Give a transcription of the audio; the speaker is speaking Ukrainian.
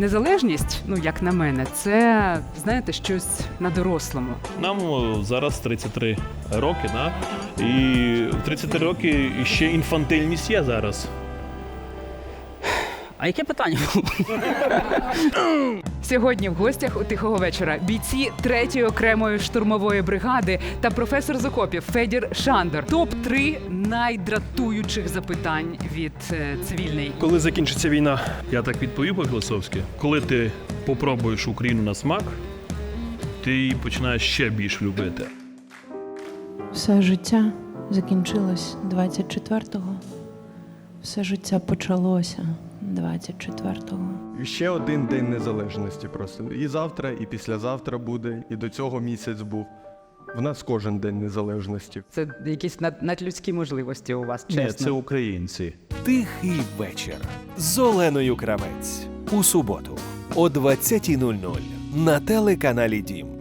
Незалежність, ну як на мене, це знаєте щось на дорослому. Нам зараз 33 роки, да? і в 33 роки ще інфантильність є зараз. А яке питання було? Сьогодні в гостях у тихого вечора бійці третьої окремої штурмової бригади та професор з окопів Федір Шандор. Топ 3 найдратуючих запитань від е, цивільної. Коли закінчиться війна? Я так відповів по-філософськи. Коли ти попробуєш Україну на смак, ти її починаєш ще більш любити. Все життя закінчилось 24-го. Все життя почалося 24-го. Ще один день незалежності просто. І завтра, і післязавтра буде, і до цього місяць був. В нас кожен день незалежності. Це якісь над, надлюдські можливості у вас, чесно. Ні, це українці. Тихий вечір з Оленою Кравець у суботу о 20.00 на телеканалі Дім.